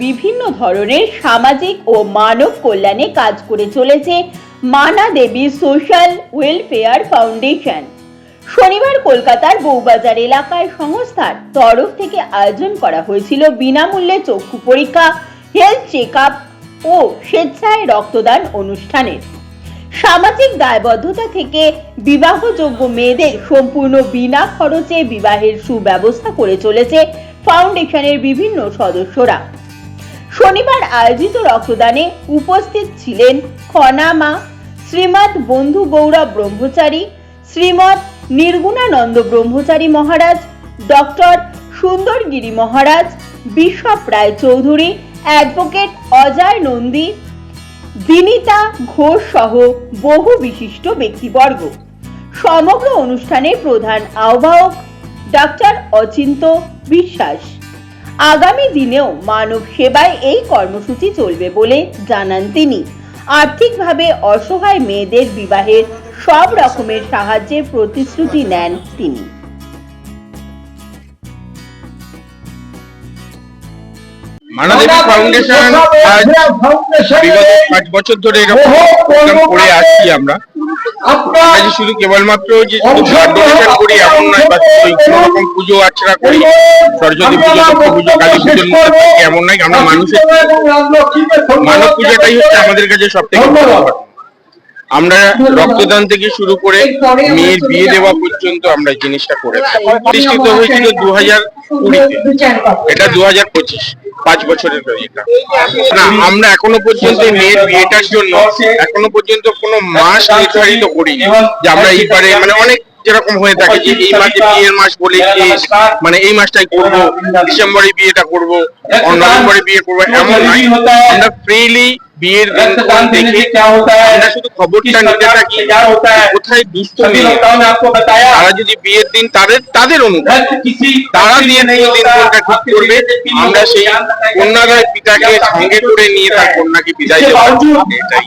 বিভিন্ন ধরনের সামাজিক ও মানব কল্যাণে কাজ করে চলেছে মানা দেবী সোশ্যাল ওয়েলফেয়ার ফাউন্ডেশন। শনিবার কলকাতার বউবাজার এলাকায় সংস্থার তরফ থেকে আয়োজন করা হয়েছিল বিনামূল্যে চক্ষু পরীক্ষা হেলথ চেক ও স্বেচ্ছায় রক্তদান অনুষ্ঠানের সামাজিক দায়বদ্ধতা থেকে বিবাহযোগ্য মেয়েদের সম্পূর্ণ বিনা খরচে বিবাহের সুব্যবস্থা করে চলেছে ফাউন্ডেশনের বিভিন্ন সদস্যরা। শনিবার আয়োজিত রক্তদানে উপস্থিত ছিলেন Khonama, Srimat Bandhu Gaurav Brahmachari, Srimat Nirgunananda Brahmachari Maharaj, doctor Sundargiri Maharaj, bishop Roy Chowdhury advocate Ajay Nandi, Binita Ghosh সহ বহু বিশিষ্ট ব্যক্তিবর্গ। সমগ্র অনুষ্ঠানের প্রধান আহ্বায়ক ডাক্তার অচিন্ত বিশ্বাস। আগামী দিনেও মানব সেবায় এই কর্মসূচি চলবে বলে জানান তিনি। আর্থিকভাবে অসহায় মেয়েদের বিবাহের সব রকমের সাহায্যের প্রতিশ্রুতি নেন তিনি। মানাদেবী ফাউন্ডেশন আজ বিগত পাঁচ বছর ধরে এরকম করে আসছি আমরা। শুধু কেবলমাত্র যে ব্লাড ডোনেশন করি পুজো আর্চনা করি। সরস্বতী পুজো লক্ষ্মী পুজো কালী পুজোর মধ্যে এমন নয় আমরা মানুষের মানব পূজাটাই হচ্ছে আমাদের কাছে সব থেকে আমরা রক্তদান থেকে শুরু করে মেয়ের বিয়ে দেওয়া পর্যন্ত আমরা জিনিসটা করে প্রতিষ্ঠিত হয়েছিল দু হাজার কুড়িতে। এটা দু হাজার পঁচিশ পাঁচ বছরের এটা। না আমরা এখনও পর্যন্ত মেয়ের বিয়েটার জন্য এখনও পর্যন্ত কোনো মাস নির্ধারিত করিনি। যে আমরা এইবারে মানে অনেক যেরকম হয়ে থাকে যে এই মাসে বিয়ের মাস বলে মানে এই মাসটাই করব ডিসেম্বরে বিয়েটা করব নভেম্বরে বিয়ে করব এমন নাই আমরা ফ্রিলি বিয়ের আমরা শুধু খবরটা নিতে থাকি কোথায় যদি বিয়ের দিন তাদের তাদের তারা ঠিক করবে। আমরা সেই কন্যার পিতাকে সঙ্গে করে নিয়ে তার কন্যাকে বিদায় এটাই।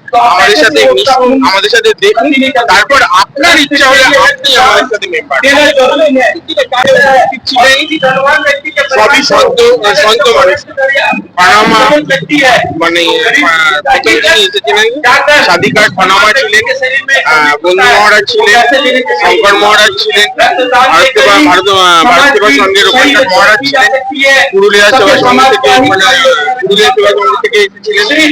আমাদের সাথে মিশুন আমাদের সাথে দেখুন। তারপর আপনার ইচ্ছা হলে আপনি আমাদের সাথে মেম্বার। সবই সন্ত মানে সন্ত পানামা মানে থেকে পানামা ছিলেন বন্ধু মহারাজ ছিলেন শঙ্কর মহারাজ ছিলেন ভারত ভারত ভারত সেবা সঙ্গের ওখানকার মহারাজ পুরুলিয়া সেবা সঙ্গ থেকে মানে, পুরুলিয়া সেবা সঙ্গ থেকে এসেছিলেন।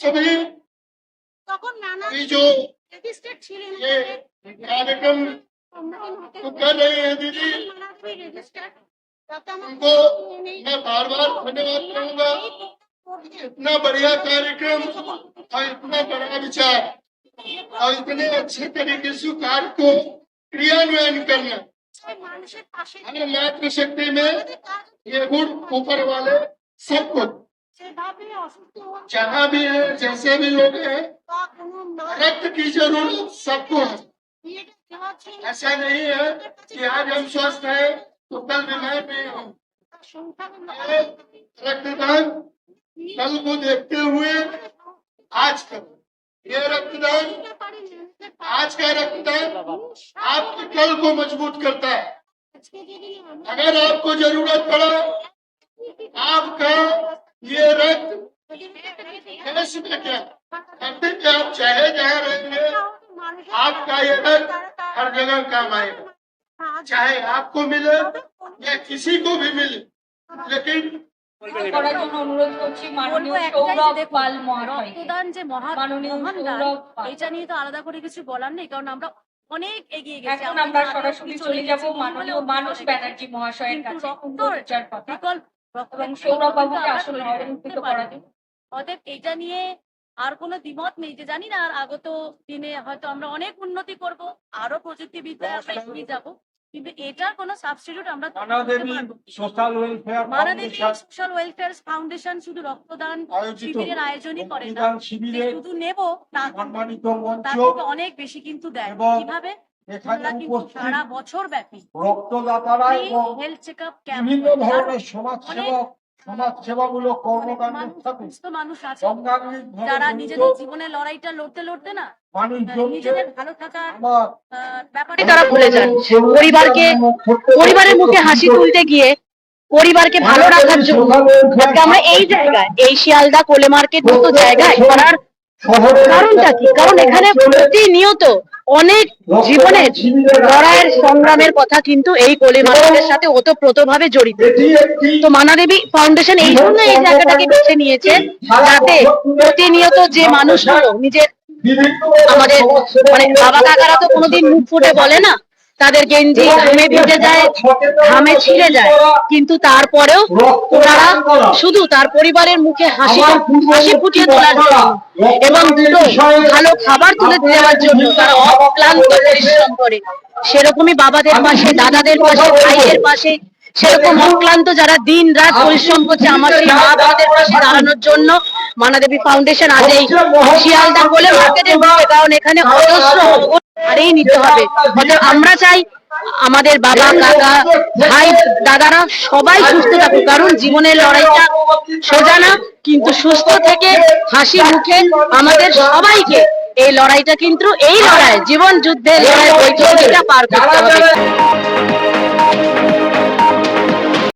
सभी जो ये कार्यक्रम तो कर रहे हैं दीदी। उनको मैं बार बार धन्यवाद करूँगा। इतना बढ़िया कार्यक्रम और इतना बड़ा विचार और इतने अच्छे तरीके से कार्य को क्रियान्वयन करना। मातृशक्ति में ये गुण ऊपर वाले सबको जहाँ भी है जैसे भी लोग हैं रक्त की ज़रूरत सबको है। ऐसा नहीं है कि आज हम स्वस्थ है तो कल बीमार नहीं हों। रक्तदान कल को देखते हुए आज करो। ये रक्तदान आज का रक्तदान आपके कल को मज़बूत करता है। अगर आपको ज़रूरत पड़ा आपका ये रक्त देश में क्या धरती पे आप चाहे जहाँ रहेंगे आपका ये रक्त हर जगह काम आएगा चाहे आपको मिले या किसी को भी मिले लेकिन করার জন্য অনুরোধ করছি মাননীয় বলবো একটাই যে সৌরভ দেখুন, পাল মহাশয় রক্তদান যে মহা মাননীয় মহান দান সৌরভ পাল। এটা নিয়ে তো আলাদা করে কিছু বলার নেই কারণ আমরা অনেক এগিয়ে গেছে এখন আমরা সরাসরি চলে যাব মাননীয় মানুষ ব্যানার্জি মহাশয়ের কাছে পূর্বচার কথা এবং সৌরভ বাবুকে আসলে অবমুক্ত করা অতএব এটা নিয়ে আর কোনো দ্বিমত নেই যে জানি না আর আগত দিনে হয়তো আমরা অনেক উন্নতি করব আরও প্রযুক্তিবিদ্যায় আমরা এগিয়ে যাব কিন্তু এটার কোনো সাবস্টিটিউট আমরা। Social welfare Manadevi foundation social welfare foundation শুধু রক্তদান শিবিরের আয়োজনই করে না। শুধু নেব তা অনেক বেশি কিন্তু দেয়। কীভাবে? এখানে উপস্থিত সারা বছর ব্যাপী রক্তদাতারা এবং হেলথ চেক আপ ক্যাম্প বিভিন্ন ধরনের সমাজ সেবক কর্মকাণ্ডের সাথে মানুষ আছে। যারা নিজেদের জীবনের লড়াইটা লড়তে লড়তে না নিজেদের ভালো থাকার ব্যাপারে তারা ভুলে যান পরিবারকে পরিবারের মুখে হাসি তুলতে গিয়ে পরিবারকে ভালো রাখার জন্য আজকে আমরা এই জায়গায় এই শিয়ালদা কোলে মার্কেট মতো জায়গায় করার কারণটা কি? কারণ এখানে প্রতিনিয়ত অনেক জীবনের লড়াইয়ের সংগ্রামের কথা কিন্তু এই কোলে মার্কেটের সাথে ওতপ্রোতভাবে জড়িত। তো মানাদেবী ফাউন্ডেশন এই জন্য এই জায়গাটাকে বেছে নিয়েছে যাতে প্রতিনিয়ত যে মানুষগুলো নিজের আমাদের মানে বাবা কাকারা তো কোনোদিন মুখ ফুটে বলে না তাদের গেঞ্জি ঘামে ভিজে যায় ঘামে ছিঁড়ে যায়। কিন্তু তারপরেও তারা শুধু তার পরিবারের মুখে হাসি হাসি ফুটিয়ে তোলার জন্য। এবং দুটো ভালো খাবার তুলে দেওয়ার জন্য তারা অক্লান্ত পরিশ্রম করে। সেরকমই বাবাদের পাশে দাদাদের পাশে ভাইয়ের পাশে সেরকম অক্লান্ত যারা দিন রাত পরিশ্রম করছে আমার সেই মা বাবাদের পাশে দাঁড়ানোর জন্য মানাদেবী ফাউন্ডেশন আজ এই শিয়ালদা বলে মার্কেটের কারণ এখানে অজস্র হারিয়ে নিতে হবে। অর্থাৎ আমরা চাই আমাদের বাবা, কাকা, ভাই, দাদারা সবাই সুস্থ থাকুক, কারণ জীবনের লড়াইটা সোজা না, কিন্তু সুস্থ থেকে হাসি মুখে আমাদের সবাইকে এই লড়াইটা কিন্তু এই লড়াই, জীবন যুদ্ধের লড়াই পার করতে হবে।